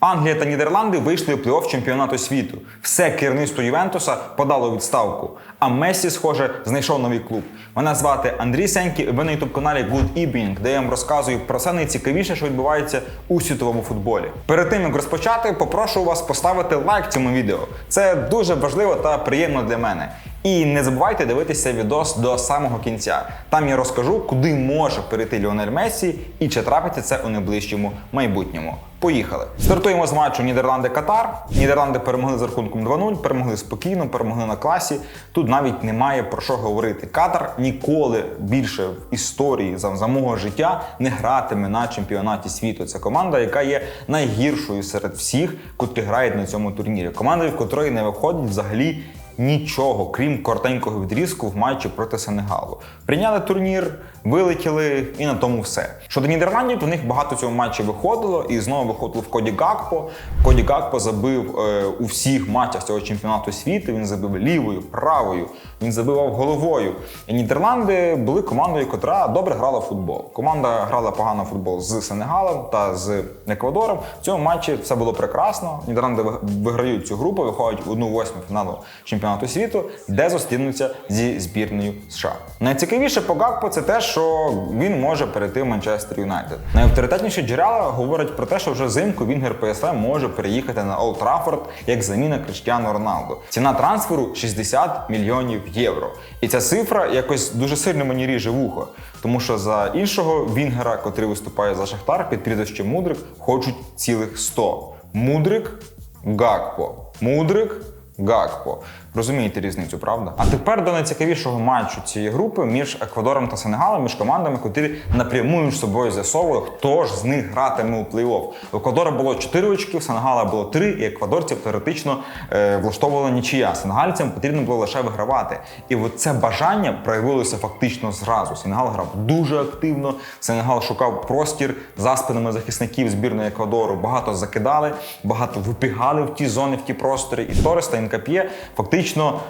Англія та Нідерланди вийшли у плей-офф чемпіонату світу. Все керівництво Ювентуса подало відставку. А Мессі, схоже, знайшов новий клуб. Мене звати Андрій Сенькі, і ви на youtube каналі Good Evening, де я вам розказую про все найцікавіше, що відбувається у світовому футболі. Перед тим як розпочати, попрошу вас поставити лайк цьому відео. Це дуже важливо та приємно для мене. І не забувайте дивитися відос до самого кінця. Там я розкажу, куди може перейти Ліонель Мессі і чи трапиться це у найближчому майбутньому. Поїхали. Стартуємо з матчу Нідерланди-Катар. Нідерланди перемогли з рахунком 2-0, перемогли спокійно, перемогли на класі. Тут навіть немає про що говорити. Катар ніколи більше в історії за, за мого життя не гратиме на чемпіонаті світу. Це команда, яка є найгіршою серед всіх, котрі грають на цьому турнірі. Команда, в котрої не виходить взагалі нічого, крім коротенького відрізку в матчі проти Сенегалу. Прийняли турнір, вилетіли і на тому все. Щодо Нідерландів, в них багато цього матчі виходило, і знову виходило в Коді Гакпо. Коді Гакпо забив е, у всіх матчах цього чемпіонату світу. Він забив лівою, правою, він забивав головою. І Нідерланди були командою, котра добре грала в футбол. Команда грала погано в футбол з Сенегалом та з Еквадором. В цьому матчі все було прекрасно. Нідерланди виграють цю групу, виходять в одну восьму фіналу чемпіонату світу, де зустрінуться зі збірною США. Найцікавіше по Гакпо це те, що він може перейти в Манчестер Юнайтед. Найавторитетніші джерела говорять про те, що вже взимку Вінгер ПСВ може переїхати на Олд Траффорд як заміна Криштіану Роналду. Ціна трансферу 60 мільйонів євро. І ця цифра якось дуже сильно мені ріже вухо, тому що за іншого Вінгера, котрий виступає за Шахтар під прізвищем Мудрик, хочуть цілих 100. Мудрик Гакпо. Мудрик Гакпо. Розумієте різницю, правда? А тепер до найцікавішого матчу цієї групи між Еквадором та Сенегалом, між командами, котрі напряму між собою з'ясовували, хто ж з них гратиме у плей-офф. У Еквадора було 4 очки, у Сенегала було 3, і еквадорців теоретично е, влаштовувала нічия. Сенегальцям потрібно було лише вигравати. І от це бажання проявилося фактично зразу. Сенегал грав дуже активно. Сенегал шукав простір за спинами захисників збірної Еквадору. Багато закидали, багато вибігали в ті зони, в ті простори. І Торес та Інкап'є фактично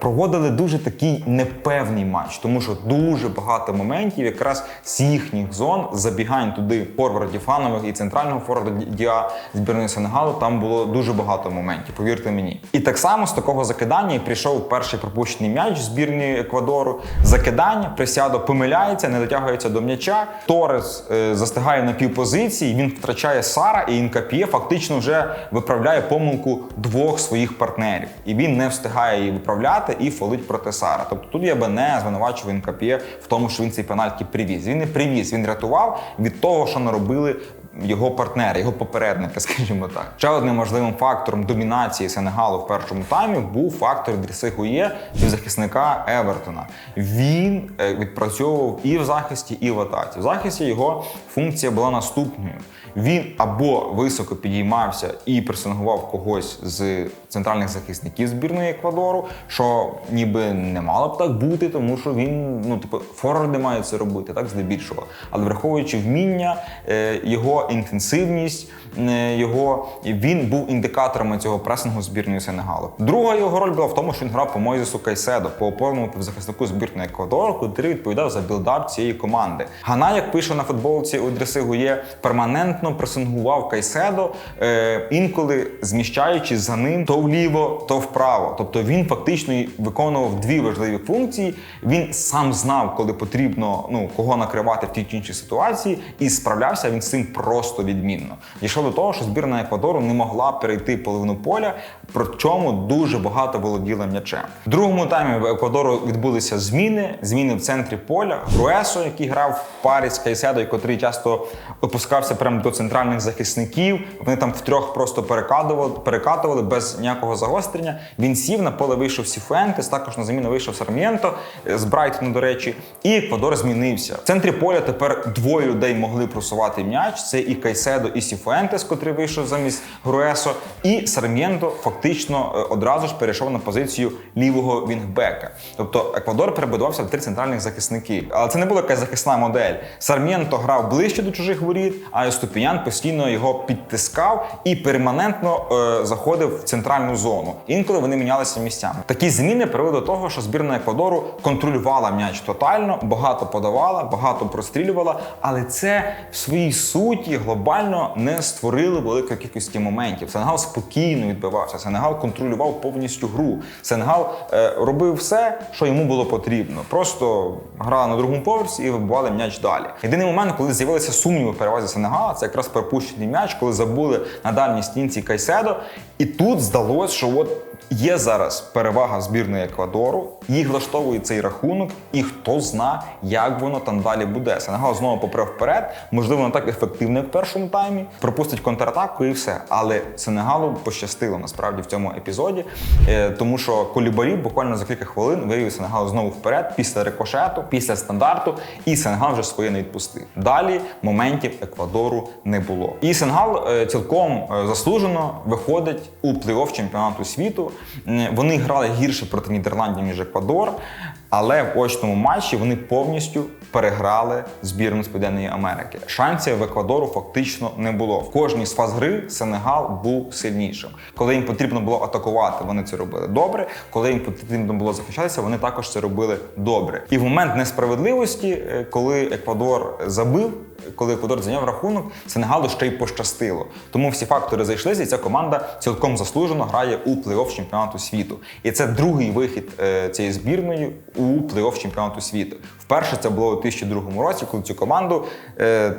проводили дуже такий непевний матч, тому що дуже багато моментів якраз з їхніх зон забігань туди форвардів фанових і центрального форварда Діа збірної Сенегалу. Там було дуже багато моментів, повірте мені. І так само з такого закидання прийшов перший пропущений м'яч збірної Еквадору. Закидання, присядо помиляється, не дотягується до м'яча. Торес е, застигає на півпозиції, він втрачає Сара, і Інкап'є фактично вже виправляє помилку двох своїх партнерів. І він не встигає її виправляти і фолить проти Сара. Тобто тут я би не звинувачував Інкап'є в тому, що він цей пенальті привіз. Він не привіз, він рятував від того, що наробили його партнери, його попередники, скажімо так. Ще одним важливим фактором домінації Сенегалу в першому таймі був фактор Дріси Гує, півзахисника Евертона. Він е, відпрацьовував і в захисті, і в атаці. В захисті його функція була наступною. Він або високо підіймався і пресингував когось з центральних захисників збірної Еквадору, що ніби не мало б так бути, тому що він, ну типу, форварди мають це робити, так здебільшого. Але враховуючи вміння, е, його інтенсивність, е, його він був індикаторами цього пресингу збірної Сенегалу. Друга його роль була в тому, що він грав по Мойзесу Кайседо, по опорному півзахиснику збірної Еквадору, котрий відповідав за білдап цієї команди. Гана, як пише на футболці у Дреси Гує, перманентно пресингував Кайседо, е, інколи зміщаючись за ним то вліво, то вправо. Тобто він фактично виконував дві важливі функції. Він сам знав, коли потрібно ну кого накривати в тій чи іншій ситуації, і справлявся він з цим просто відмінно. Дійшло до того, що збірна Еквадору не могла перейти половину поля, причому дуже багато володіла м'ячем. В другому таймі в Еквадору відбулися зміни. Зміни в центрі поля. Груесо, який грав в парі з Кайседо, котрий часто опускався прямо до центральних захисників. Вони там втрьох просто перекатували, перекатували без ніякого загострення. Він сів на поле вийшов Сіфуентес, також на заміну вийшов Сармієнто з Брайтону, до речі, і Еквадор змінився. В центрі поля тепер двоє людей могли просувати м'яч. Це і Кайседо, і Сіфуентес, котрий вийшов замість Груесо, і Сармієнто фактично е, одразу ж перейшов на позицію лівого вінгбека. Тобто Еквадор перебудувався в три центральних захисники. Але це не була якась захисна модель. Сармієнто грав ближче до чужих воріт, а Еступі Епінян постійно його підтискав і перманентно е, заходив в центральну зону. Інколи вони мінялися місцями. Такі зміни привели до того, що збірна Еквадору контролювала м'яч тотально, багато подавала, багато прострілювала, але це в своїй суті глобально не створило великої кількості моментів. Сенегал спокійно відбивався. Сенегал контролював повністю гру. Сенегал е, робив все, що йому було потрібно. Просто грали на другому поверсі і вибивали м'яч далі. Єдиний момент, коли з'явилися сумніви перевазі Сенегала, це якраз пропущений м'яч, коли забули на дальній стінці Кайседо. І тут здалося, що от Є зараз перевага збірної Еквадору, їх влаштовує цей рахунок, і хто зна, як воно там далі буде. Сенегал знову попре вперед, можливо, не так ефективно, як в першому таймі, пропустить контратаку і все. Але Сенегалу пощастило насправді в цьому епізоді, е, тому що Колібарі буквально за кілька хвилин вивів Сенегал знову вперед після рикошету, після стандарту, і Сенегал вже своє не відпустив. Далі моментів Еквадору не було. І Сенегал е, цілком е, заслужено виходить у плей-офф чемпіонату світу. Вони грали гірше проти Нідерландів, ніж Еквадор, але в очному матчі вони повністю переграли збірну з Південної Америки. Шансів в Еквадору фактично не було. В кожній з фаз гри Сенегал був сильнішим. Коли їм потрібно було атакувати, вони це робили добре. Коли їм потрібно було захищатися, вони також це робили добре. І в момент несправедливості, е, коли Еквадор забив. Коли Еквадор зайняв рахунок, Сенегалу ще й пощастило. Тому всі фактори зайшлися, і ця команда цілком заслужено грає у плей-офф чемпіонату світу. І це другий вихід е, цієї збірної у плей-офф чемпіонату світу. Вперше це було у 2002 році, коли цю команду. Е,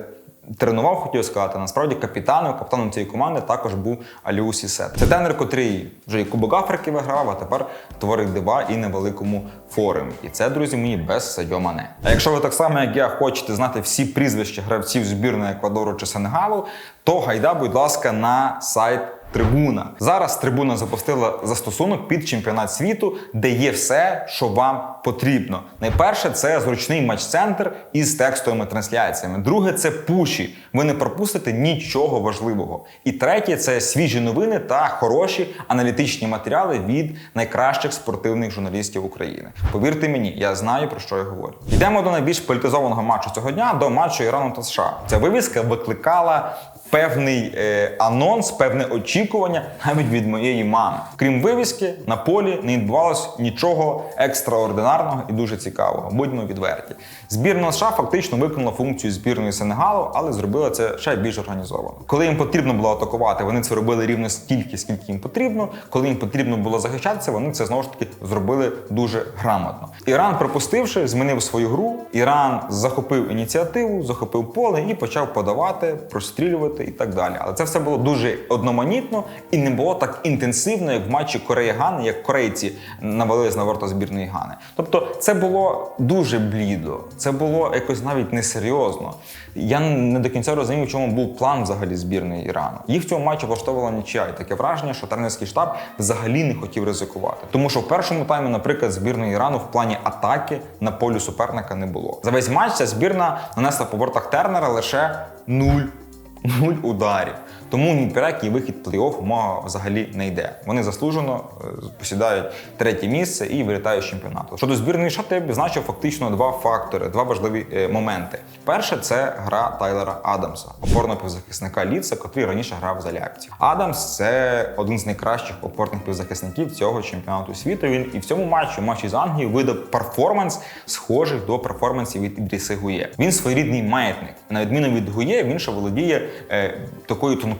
Тренував, хотів сказати, насправді капітаном, капітаном цієї команди також був Аліу Сісет. Це тренер, котрий вже і Кубок Африки виграв, а тепер творить дива і на великому форумі. І це, друзі мої, без Сайо Мане. А якщо ви так само, як я, хочете знати всі прізвища гравців збірної Еквадору чи Сенегалу, то гайда, будь ласка, на сайт. Трибуна зараз трибуна запустила застосунок під чемпіонат світу, де є все, що вам потрібно. Найперше це зручний матч-центр із текстовими трансляціями. Друге це пуші. Ви не пропустите нічого важливого. І третє це свіжі новини та хороші аналітичні матеріали від найкращих спортивних журналістів України. Повірте мені, я знаю про що я говорю. Йдемо до найбільш політизованого матчу цього дня до матчу Ірану та США. Ця вивіска викликала певний е, анонс, певне очікування навіть від моєї мами. Крім вивіски, на полі не відбувалось нічого екстраординарного і дуже цікавого. Будьмо відверті. Збірна США фактично виконала функцію збірної Сенегалу, але зробила це ще більш організовано. Коли їм потрібно було атакувати, вони це робили рівно стільки, скільки їм потрібно. Коли їм потрібно було захищатися, вони це знову ж таки зробили дуже грамотно. Іран, пропустивши, змінив свою гру. Іран захопив ініціативу, захопив поле і почав подавати, прострілювати і так далі. Але це все було дуже одноманітно і не було так інтенсивно, як в матчі Кореї Гани, як корейці навалились на ворота збірної Гани. Тобто, це було дуже блідо, це було якось навіть несерйозно. Я не до кінця розумів, чому був план взагалі збірної Ірану. Їх в цьому матчі влаштовувала нічия. І таке враження, що тренерський штаб взагалі не хотів ризикувати. Тому що в першому таймі, наприклад, збірної Ірану в плані атаки на полю суперника не було. За весь матч ця збірна нанесла по бортах Тернера лише нуль нуль ударів. Тому ні про який вихід плей-офф мова взагалі не йде. Вони заслужено е, посідають третє місце і вилітають з чемпіонату. Щодо збірної США, я б відзначив фактично два фактори, два важливі е, моменти. Перше це гра Тайлера Адамса, опорного півзахисника Ліца, котрий раніше грав за Ляпці. Адамс це один з найкращих опорних півзахисників цього чемпіонату світу. Він і в цьому матчі, в матчі з Англією, видав перформанс, схожий до перформансів від Ідріси Гує. Він своєрідний маятник. На відміну від Гує, він ще володіє е, такою тонкою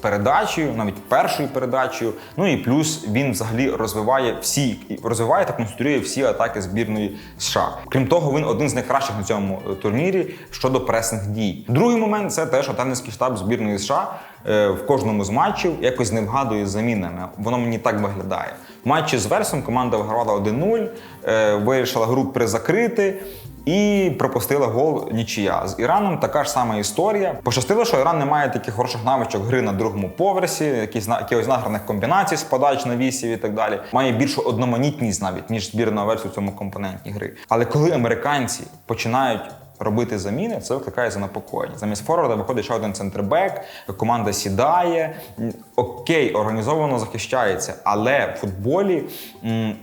передачею, навіть першою передачею. Ну і плюс він взагалі розвиває всі розвиває та конструює всі атаки збірної США. Крім того, він один з найкращих на цьому е, турнірі щодо пресних дій. Другий момент це те, що тренерський штаб збірної США е, в кожному з матчів якось не вгадує замінами. Воно мені так виглядає. В матчі з Версом команда вигравала 1-0, е, вирішила гру призакрити. І пропустила гол нічия. З Іраном така ж сама історія. Пощастило, що Іран не має таких хороших навичок гри на другому поверсі, якісь на- якихось награних комбінацій з подач на вісів і так далі. Має більшу одноманітність навіть ніж збірна версія в цьому компоненті гри. Але коли американці починають робити заміни, це викликає занепокоєння. Замість форварда виходить ще один центрбек, команда сідає. Окей, організовано захищається, але в футболі,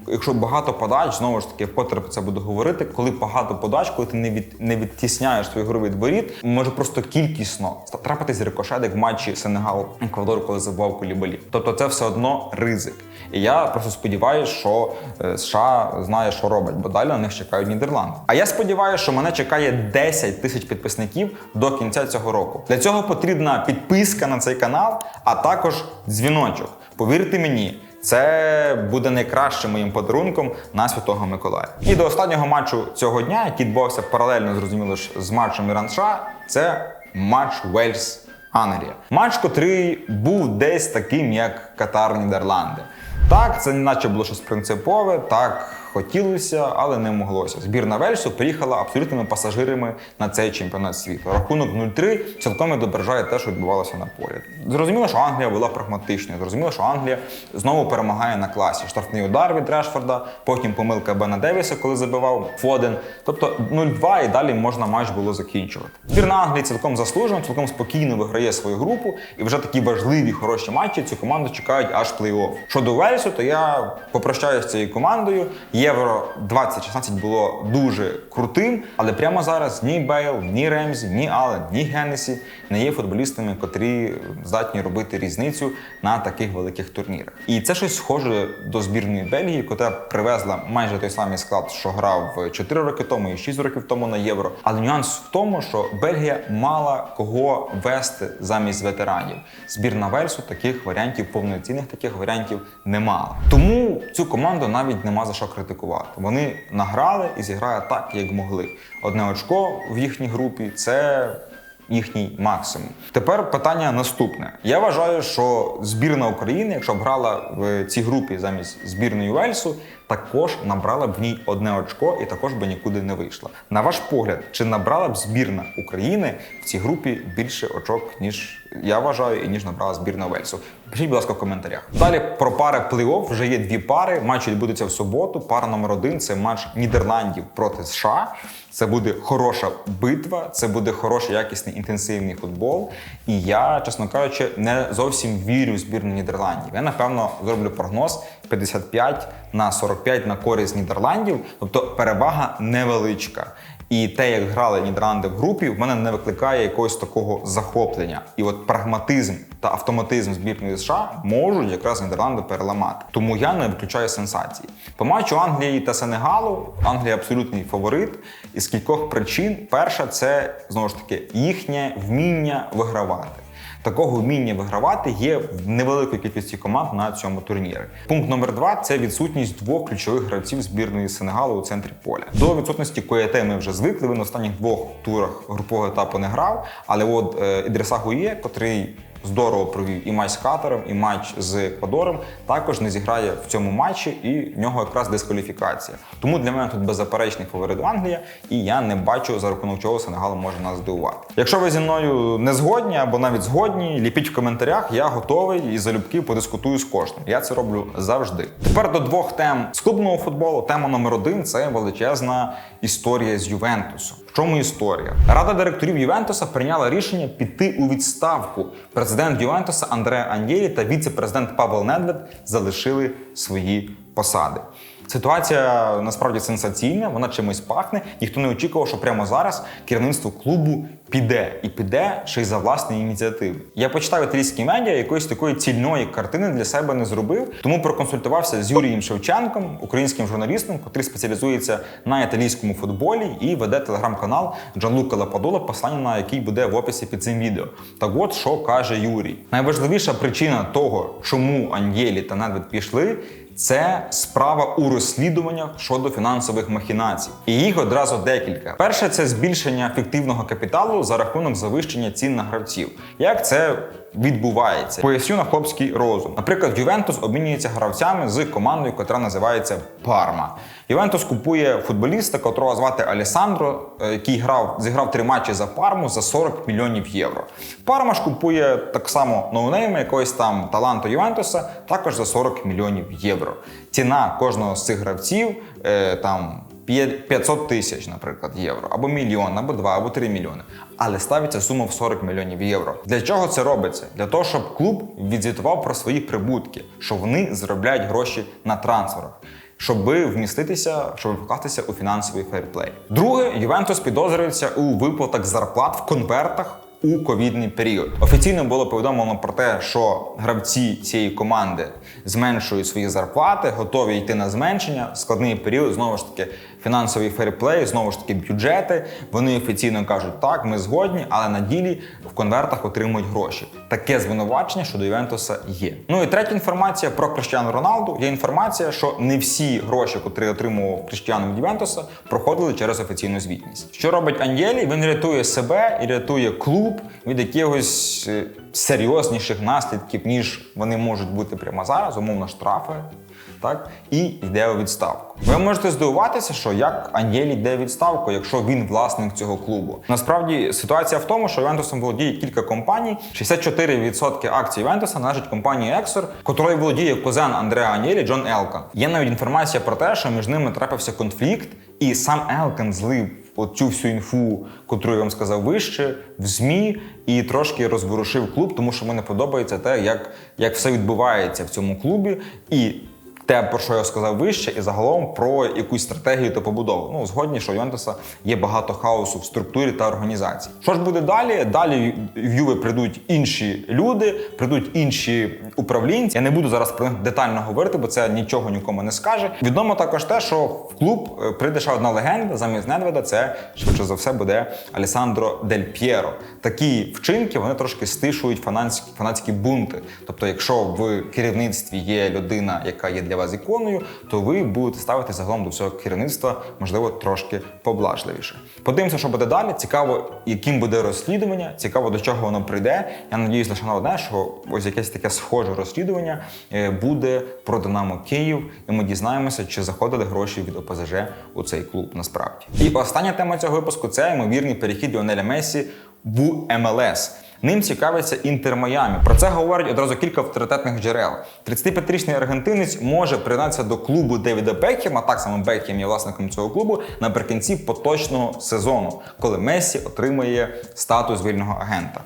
якщо багато подач, знову ж таки, про це буде говорити, коли багато подач, коли ти не від не відтісняєш свою гру від воріт, може просто кількісно трапитись рикошет, як в матчі Сенегал Еквадору, коли забував Кулібалі. Тобто це все одно ризик. І я просто сподіваюся, що е, США знає, що робить, бо далі на них чекають Нідерланди. А я сподіваюся, що мене чекає 10 тисяч підписників до кінця цього року. Для цього потрібна підписка на цей канал, а також дзвіночок. Повірте мені. Це буде найкращим моїм подарунком на Святого Миколая. І до останнього матчу цього дня, який відбувався паралельно, зрозуміло ж, з матчем Іран США, це матч Вельс Англія. Матч, котрий був десь таким, як Катар Нідерланди. Так, це наче було щось принципове, так хотілося, але не моглося. Збірна Вельсу приїхала абсолютними пасажирами на цей чемпіонат світу. Рахунок 0-3 цілком відображає те, що відбувалося на полі. Зрозуміло, що Англія була прагматичною. Зрозуміло, що Англія знову перемагає на класі. Штрафний удар від Решфорда, потім помилка Бена Девіса, коли забивав Фоден. Тобто 0-2 і далі можна матч було закінчувати. Збірна Англії цілком заслужено, цілком спокійно виграє свою групу, і вже такі важливі хороші матчі цю команду чекають аж плей-офф. Щодо Вельсу, то я попрощаюся з цією командою. Євро 2016 було дуже крутим, але прямо зараз ні Бейл, ні Ремзі, ні Ален, ні Геннесі не є футболістами, котрі здатні робити різницю на таких великих турнірах. І це щось схоже до збірної Бельгії, яка привезла майже той самий склад, що грав 4 роки тому і 6 років тому на євро. Але нюанс в тому, що Бельгія мала кого вести замість ветеранів. Збірна Вельсу таких варіантів, повноцінних таких варіантів не мала. Тому цю команду навіть нема за що критикувати. Вони награли і зіграли так, як могли. Одне очко в їхній групі це їхній максимум. Тепер питання наступне. Я вважаю, що збірна України, якщо б грала в цій групі замість збірної Вельсу, також набрала б в ній одне очко і також би нікуди не вийшла. На ваш погляд, чи набрала б збірна України в цій групі більше очок, ніж я вважаю, і ніж набрала збірна Вельсу? Пишіть, будь ласка, в коментарях. Далі про пари плей-офф вже є дві пари. Матч відбудеться в суботу. Пара номер один це матч Нідерландів проти США. Це буде хороша битва, це буде хороший, якісний, інтенсивний футбол. І я, чесно кажучи, не зовсім вірю в збірну Нідерландів. Я напевно зроблю прогноз 55 на 45 на користь Нідерландів, тобто перевага невеличка. І те, як грали Нідерланди в групі, в мене не викликає якогось такого захоплення. І от прагматизм та автоматизм збірної США можуть якраз Нідерланди переламати. Тому я не виключаю сенсації. По матчу Англії та Сенегалу Англія абсолютний фаворит. Із кількох причин. Перша це знову ж таки їхнє вміння вигравати. Такого вміння вигравати є в невеликій кількості команд на цьому турнірі. Пункт номер два це відсутність двох ключових гравців збірної Сенегалу у центрі поля. До відсутності Коєте ми вже звикли. Він в останніх двох турах групового етапу не грав. Але от е, Ідриса Гує, котрий здорово провів і матч з Катаром, і матч з Еквадором, також не зіграє в цьому матчі, і в нього якраз дискваліфікація. Тому для мене тут беззаперечний фаворит Англія, і я не бачу за рахунок чого Сенегал може нас здивувати. Якщо ви зі мною не згодні або навіть згодні, ліпіть в коментарях. Я готовий і залюбки подискутую з кожним. Я це роблю завжди. Тепер до двох тем з клубного футболу. Тема номер один це величезна історія з Ювентусом. Чому історія? Рада директорів Ювентуса прийняла рішення піти у відставку. Президент Ювентуса Андреа Аньєлі та віце-президент Павел Недвед залишили свої посади. Ситуація насправді сенсаційна, вона чимось пахне. Ніхто не очікував, що прямо зараз керівництво клубу піде і піде ще й за власні ініціативи. Я почитав італійські медіа, якоїсь такої цільної картини для себе не зробив, тому проконсультувався з Юрієм Шевченком, українським журналістом, який спеціалізується на італійському футболі і веде телеграм-канал Джанлука Лападола, послання на який буде в описі під цим відео. Так от що каже Юрій: найважливіша причина того, чому Аньєлі та Недвед пішли. Це справа у розслідуваннях щодо фінансових махінацій, і їх одразу декілька. Перше це збільшення фіктивного капіталу за рахунок завищення цін на гравців. Як це відбувається? Поясню на хлопський розум. Наприклад, Ювентус обмінюється гравцями з командою, яка називається Парма. Ювентус купує футболіста, котрого звати Алісандро, е, який грав, зіграв три матчі за Парму за 40 мільйонів євро. Парма ж купує так само ноунейма якогось там таланту Ювентуса, також за 40 мільйонів євро. Ціна кожного з цих гравців е, там. П'є- 500 тисяч, наприклад, євро, або мільйон, або два, або три мільйони. Але ставиться сума в 40 мільйонів євро. Для чого це робиться? Для того, щоб клуб відзвітував про свої прибутки, що вони заробляють гроші на трансферах. Щоб вміститися, щоб вкластися у фінансовий фейрплей. Друге, Ювентус підозрюється у виплатах зарплат в конвертах у ковідний період. Офіційно було повідомлено про те, що гравці цієї команди зменшують свої зарплати, готові йти на зменшення. Складний період знову ж таки фінансовий фейрплей, знову ж таки бюджети. Вони офіційно кажуть, так, ми згодні, але на ділі в конвертах отримують гроші. Таке звинувачення щодо Ювентуса є. Ну і третя інформація про Криштіану Роналду. Є інформація, що не всі гроші, котрі отримував Криштіану від Ювентуса, проходили через офіційну звітність. Що робить Анєлі? Він рятує себе і рятує клуб від якихось е, серйозніших наслідків, ніж вони можуть бути прямо зараз, умовно штрафи. Так, і йде у відставку. Ви можете здивуватися, що як Анєлі йде у відставку, якщо він власник цього клубу. Насправді ситуація в тому, що Ювентусом володіє кілька компаній. 64% акцій Ювентуса належить компанії Ексор, котрою володіє кузен Андреа Анєлі Джон Елкан. Є навіть інформація про те, що між ними трапився конфлікт, і сам Елкан злив оцю всю інфу, котру я вам сказав вище, в ЗМІ і трошки розворушив клуб, тому що мені подобається те, як, як все відбувається в цьому клубі. І те, про що я сказав вище, і загалом про якусь стратегію та побудову. Ну, згодні, що Ювентуса є багато хаосу в структурі та організації. Що ж буде далі? Далі в Юве прийдуть інші люди, прийдуть інші управлінці. Я не буду зараз про них детально говорити, бо це нічого нікому не скаже. Відомо також те, що в клуб е, прийде ще одна легенда замість Недведа. Це швидше за все буде Алісандро Дель П'єро. Такі вчинки вони трошки стишують фанатські, фанатські бунти. Тобто, якщо в керівництві є людина, яка є для вас іконою, то ви будете ставити загалом до всього керівництва, можливо, трошки поблажливіше. Подивимося, що буде далі. Цікаво, яким буде розслідування, цікаво, до чого воно прийде. Я надіюсь лише на одне, що ось якесь таке схоже розслідування е, буде про Динамо Київ, і ми дізнаємося, чи заходили гроші від ОПЗЖ у цей клуб насправді. І остання тема цього випуску це ймовірний перехід Ліонеля Месі в МЛС. Ним цікавиться Інтер Майамі. Про це говорить одразу кілька авторитетних джерел. 35-річний аргентинець може приєднатися до клубу Девіда Бекхема, так само Бекхем є власником цього клубу, наприкінці поточного сезону, коли Мессі отримає статус вільного агента.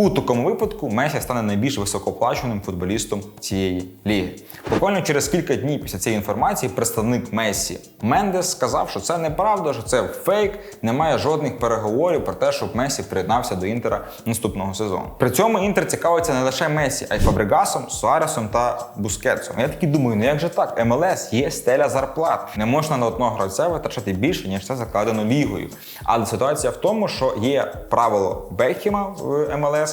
У такому випадку Месі стане найбільш високооплачуваним футболістом цієї ліги. Буквально через кілька днів після цієї інформації представник Месі Мендес сказав, що це неправда, що це фейк, немає жодних переговорів про те, щоб Месі приєднався до Інтера наступного сезону. При цьому Інтер цікавиться не лише Месі, а й Фабригасом, Суаресом та Бускетсом. Я таки думаю, ну як же так? МЛС є стеля зарплат. Не можна на одного гравця витрачати більше, ніж це закладено лігою. Але ситуація в тому, що є правило Бекхема в МЛС,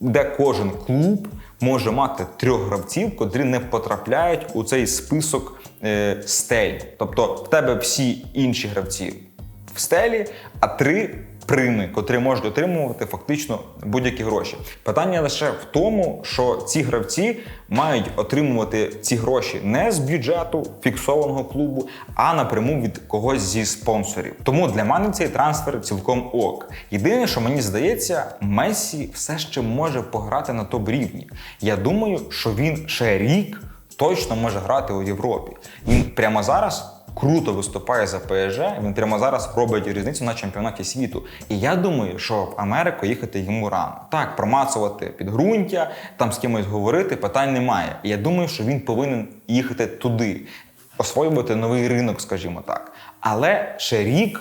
де кожен клуб може мати трьох гравців, котрі не потрапляють у цей список е, стель. Тобто в тебе всі інші гравці в стелі, а три прими, котрі можуть отримувати фактично будь-які гроші. Питання лише в тому, що ці гравці мають отримувати ці гроші не з бюджету фіксованого клубу, а напряму від когось зі спонсорів. Тому для мене цей трансфер цілком ок. Єдине, що мені здається, Месі все ще може пограти на топ рівні. Я думаю, що він ще рік точно може грати у Європі. Він прямо зараз круто виступає за ПСЖ. Він прямо зараз робить різницю на чемпіонаті світу. І я думаю, що в Америку їхати йому рано. Так, промацувати підґрунтя, там з кимось говорити, питань немає. І я думаю, що він повинен їхати туди, освоювати новий ринок, скажімо так. Але ще рік.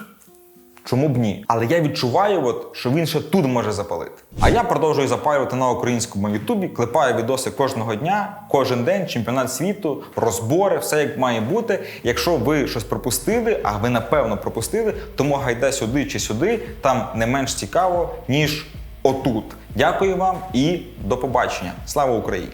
Чому б ні? Але я відчуваю, от, що він ще тут може запалити. А я продовжую запалювати на українському ютубі, клепаю відоси кожного дня, кожен день, чемпіонат світу, розбори, все як має бути. Якщо ви щось пропустили, а ви напевно пропустили, тому гайде сюди чи сюди, там не менш цікаво, ніж отут. Дякую вам і до побачення. Слава Україні!